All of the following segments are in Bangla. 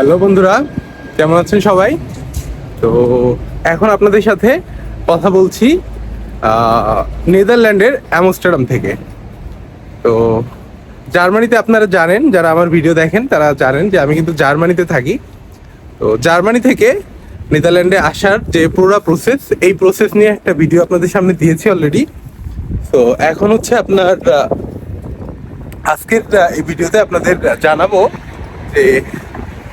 হ্যালো বন্ধুরা, কেমন আছেন সবাই? তো এখন আপনাদের সাথে কথা বলছি নেদারল্যান্ডের অ্যামস্টারডাম থেকে। তো জার্মানিতে আপনারা জানেন, যারা আমার ভিডিও দেখেন, তারা জানেন যে আমি কিন্তু জার্মানিতে থাকি। তো জার্মানি থেকে নেদারল্যান্ডে আসার যে পুরো প্রসেস এই প্রসেস নিয়ে একটা ভিডিও আপনাদের সামনে দিয়েছি অলরেডি তো এখন হচ্ছে আপনার আজকের এই ভিডিওতে আপনাদের জানাব যে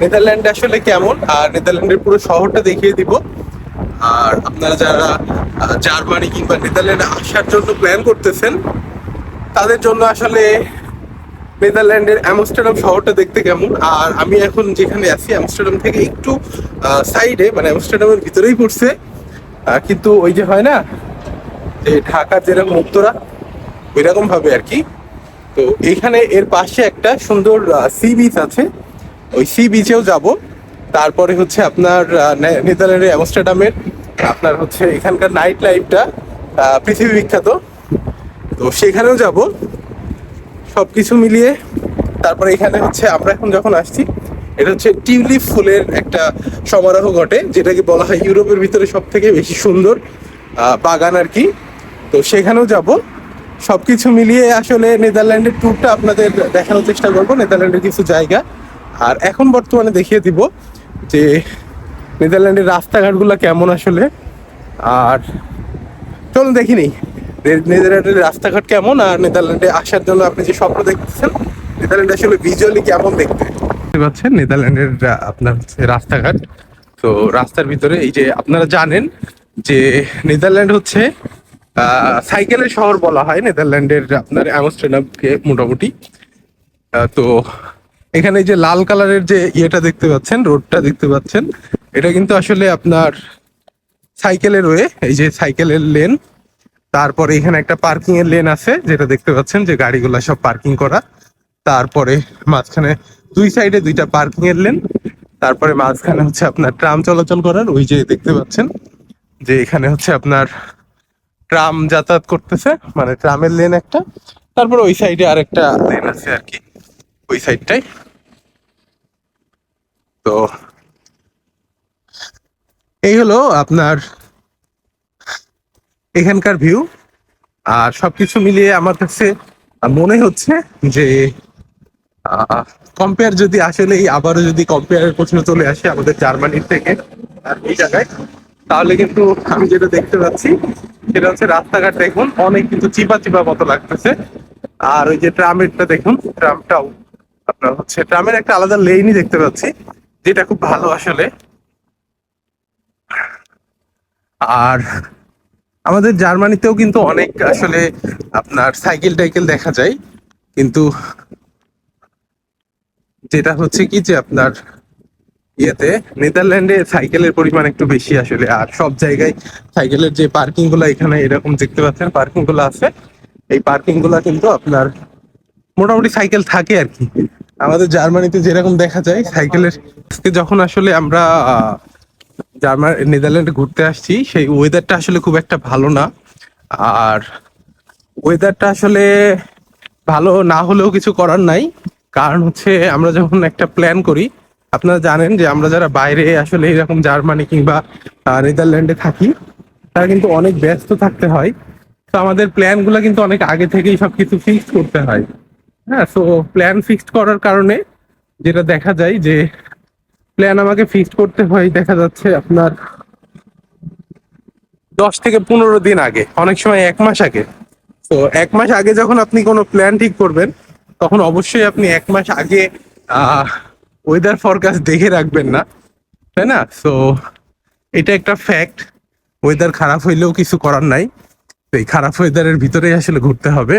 নেদারল্যান্ড আসলে কেমন? আর নেদারল্যান্ডের পুরো শহরটা দেখিয়ে দিব। আর আপনারা যারা জার্মানি কিংবা নেদারল্যান্ডে আসার জন্য প্ল্যান করতেছেন, তাদের জন্য আসলে নেদারল্যান্ডের অ্যামস্টারডাম শহরটা দেখতে কেমন? আর আমি এখন যেখানে আছি, অ্যামস্টারডাম থেকে একটু সাইডে মানে অ্যামস্টারডামের ভিতরেই পড়ছে। কিন্তু ওই যে হয় না, যে ঢাকার যেরকম মুক্তরা ওই রকম ভাবে আর কি। তো এইখানে এর পাশে একটা সুন্দর সি বিচ আছে। ওই সি বিচেও যাব। তারপরে হচ্ছে আপনার নেদারল্যান্ডের অ্যামস্টারডামের, আপনার হচ্ছে এখানকার নাইট লাইফটা পৃথিবী বিখ্যাত। তো সেখানেও যাব। সব কিছু মিলিয়ে, তারপরে এখানে হচ্ছে আমরা এখন যখন আসছি, এটা হচ্ছে টিউলিপ ফুলের একটা সমারোহ ঘটে, যেটাকে বলা হয় ইউরোপের ভিতরে সব থেকে বেশি সুন্দর বাগান আর কি। তো সেখানেও যাব। সবকিছু মিলিয়ে আসলে নেদারল্যান্ডের ট্যুরটা আপনাদের দেখানোর চেষ্টা করব। নেদারল্যান্ডের কিছু জায়গা। আর এখন বর্তমানে দেখিয়ে দিব যে নেদারল্যান্ডের রাস্তাঘাটগুলো কেমন আসলে। আর চলুন দেখিনি নেদারল্যান্ডের রাস্তাঘাট কেমন আর নেদারল্যান্ডে আসার জন্য আপনি যে স্বপ্ন দেখতেছেন, নেদারল্যান্ড আসলে ভিজুয়ালি কেমন দেখতে? দেখতে পাচ্ছেন নেদারল্যান্ডের আপনার রাস্তাঘাট, তো রাস্তার ভিতরে এই যে আপনারা জানেন যে নেদারল্যান্ড হচ্ছে সাইকেলের শহর বলা হয় নেদারল্যান্ডের আপনার অ্যামস্টারডামকে মোটামুটি। তো এখানে যে লাল কালারের যে ইয়েটা দেখতে পাচ্ছেন, রোডটা দেখতে পাচ্ছেন, এটা কিন্তু আসলে আপনার সাইকেলের ওয়ে, এই যে সাইকেলের লেন। তারপরে এখানে একটা পার্কিং এর লেন আছে, যেটা দেখতে পাচ্ছেন যে গাড়িগুলো সব পার্কিং করা। তারপরে মাঝখানে দুই সাইডে দুইটা পার্কিং এর লেন। তারপরে মাঝখানে হচ্ছে আপনার ট্রাম চলাচল করার, ওই যে দেখতে পাচ্ছেন যে এখানে হচ্ছে আপনার ট্রাম যাতায়াত করতেছে মানে ট্রামের লেন একটা। তারপর ওই সাইডে আরেকটা লেন আছে আর কি, ওই সাইডটাই। তো এই হলো আপনার এখানকার ভিউ আর সবকিছু মিলিয়ে আমার কাছে মনে হচ্ছে যে কম্পেয়ার যদি আসলে আবারও যদি কম্পেয়ারের প্রশ্ন চলে আসে আমাদের জার্মানির থেকে এই জায়গায়, তাহলে কিন্তু আমি যেটা দেখতে পাচ্ছি, সেটা হচ্ছে রাস্তাঘাট দেখুন, অনেক কিন্তু চিপা চিপা মতো লাগতেছে। আর ওই যে ট্রামেরটা দেখুন, ট্রামটাও আপনার হচ্ছে ট্রামের একটা আলাদা লেনই দেখতে পাচ্ছি। যেটা খুব ভালো আসলে। আর আমাদের জার্মানিতেও কিন্তু অনেক আসলে আপনার সাইকেল টাইকেল দেখা যায়। কিন্তু যেটা হচ্ছে কি যে আপনার ইয়েতে নেদারল্যান্ডে সাইকেলের পরিমাণ একটু বেশি আসলে। আর সব জায়গায় সাইকেলের যে পার্কিংগুলো এখানে এরকম দেখতে পাচ্ছেন পার্কিংগুলো আছে। এই পার্কিংগুলা কিন্তু আপনার মোটামুটি সাইকেল থাকে আর কি। আমাদের জার্মানিতে যেরকম দেখা যায়, সাইকেলের যখন আসলে আমরা জার্মান, নেদারল্যান্ডে ঘুরতে আসছি, সেই ওয়েদারটা আসলে খুব একটা ভালো না। আর ওয়েদারটা আসলে ভালো না হলেও কিছু করার নাই। কারণ হচ্ছে আমরা যখন একটা প্ল্যান করি, আপনারা জানেন যে আমরা যারা বাইরে আসলে এরকম জার্মানি কিংবা নেদারল্যান্ডে থাকি, তারা কিন্তু অনেক ব্যস্ত থাকতে হয়। তো আমাদের প্ল্যানগুলো কিন্তু অনেক আগে থেকেই সবকিছু ফিক্সড করতে হয়। হ্যাঁ সো প্ল্যান ফিক্সড করার কারণে যেটা দেখা যায় যে প্ল্যান আমাকে ফিক্সড করতে হয়, দেখা যাচ্ছে আপনার দশ থেকে পনেরো দিন আগে, অনেক সময় এক মাস আগে। তো এক মাস আগে যখন আপনি কোনো প্ল্যান ঠিক করবেন, তখন অবশ্যই আপনি এক মাস আগে ওয়েদার ফরকাস্ট দেখে রাখবেন না, তাই না? সো এটা একটা ফ্যাক্ট ওয়েদার খারাপ হইলেও কিছু করার নাই। তো এই খারাপ ওয়েদারের ভিতরেই আসলে ঘুরতে হবে।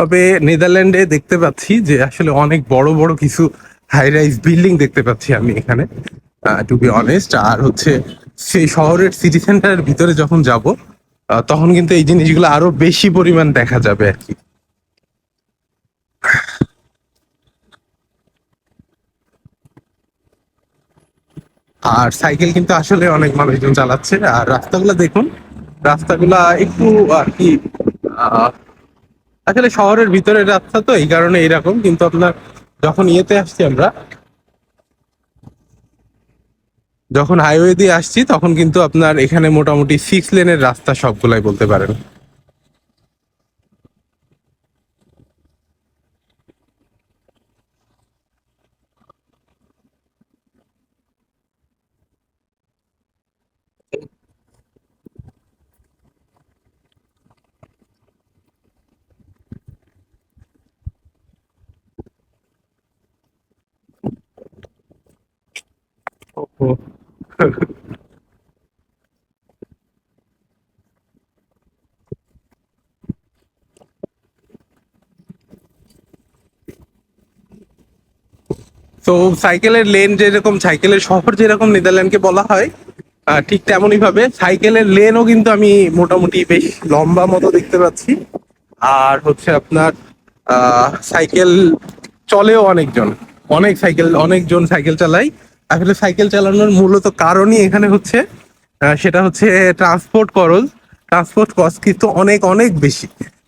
তবে নেদারল্যান্ডে দেখতে পাচ্ছি যে আসলে অনেক বড় বড় কিছু হাই রাইজ বিল্ডিং দেখতে পাচ্ছি আমি এখানে। টু বি অনেস্ট আর হচ্ছে সেই শহরের সিটি সেন্টারের ভিতরে যখন যাব তখন কিন্তু এই জিনিসগুলো আরও বেশি পরিমাণ দেখা যাবে আর কি। আর সাইকেল কিন্তু আসলে অনেক মানুষজন চালাচ্ছে। আর রাস্তাগুলো দেখুন, রাস্তাগুলা একটু আর কি আসলে শহরের ভিতরের রাস্তা তো এই কারণে এইরকম, কিন্তু আপনার যখন ইয়েতে আসছি আমরা, যখন হাইওয়ে দিয়ে আসছি, তখন কিন্তু আপনার এখানে মোটামুটি সিক্স লেনের রাস্তা সবগুলাই বলতে পারেন। তো সাইকেলের লেন যেরকম, সাইকেলের শহর যেরকম নেদারল্যান্ডকে বলা হয় ঠিক তেমনই ভাবে সাইকেলের লেনও কিন্তু আমি মোটামুটি বেশ লম্বা মতো দেখতে পাচ্ছি। আর হচ্ছে আপনার সাইকেল চলেও অনেকজন, অনেক সাইকেল, অনেকজন সাইকেল চালাই আসলে সাইকেল চালানোর মূলত কারণই এখানে হচ্ছে সেটা হচ্ছে ট্রান্সপোর্ট খরচ। ট্রান্সপোর্ট কস্ট কিন্তু অনেক অনেক বেশি।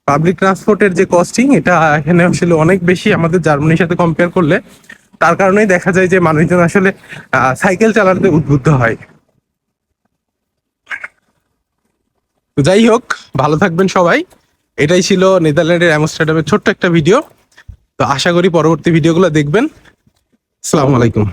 পাবলিক ট্রান্সপোর্টের যে কস্টিং এটা এখানে আসলে অনেক বেশি আমাদের জার্মানির সাথে কম্পেয়ার করলে। তার কারণেই দেখা যায় যে মানুষজন আসলে সাইকেল চালাতে উদ্বুদ্ধ হয়। যাই হোক, ভালো থাকবেন সবাই। এটাই ছিল নেদারল্যান্ডের অ্যামস্টারডামের ছোট্ট একটা ভিডিও। তো আশা করি পরবর্তী ভিডিওগুলো দেখবেন। আসসালামু আলাইকুম।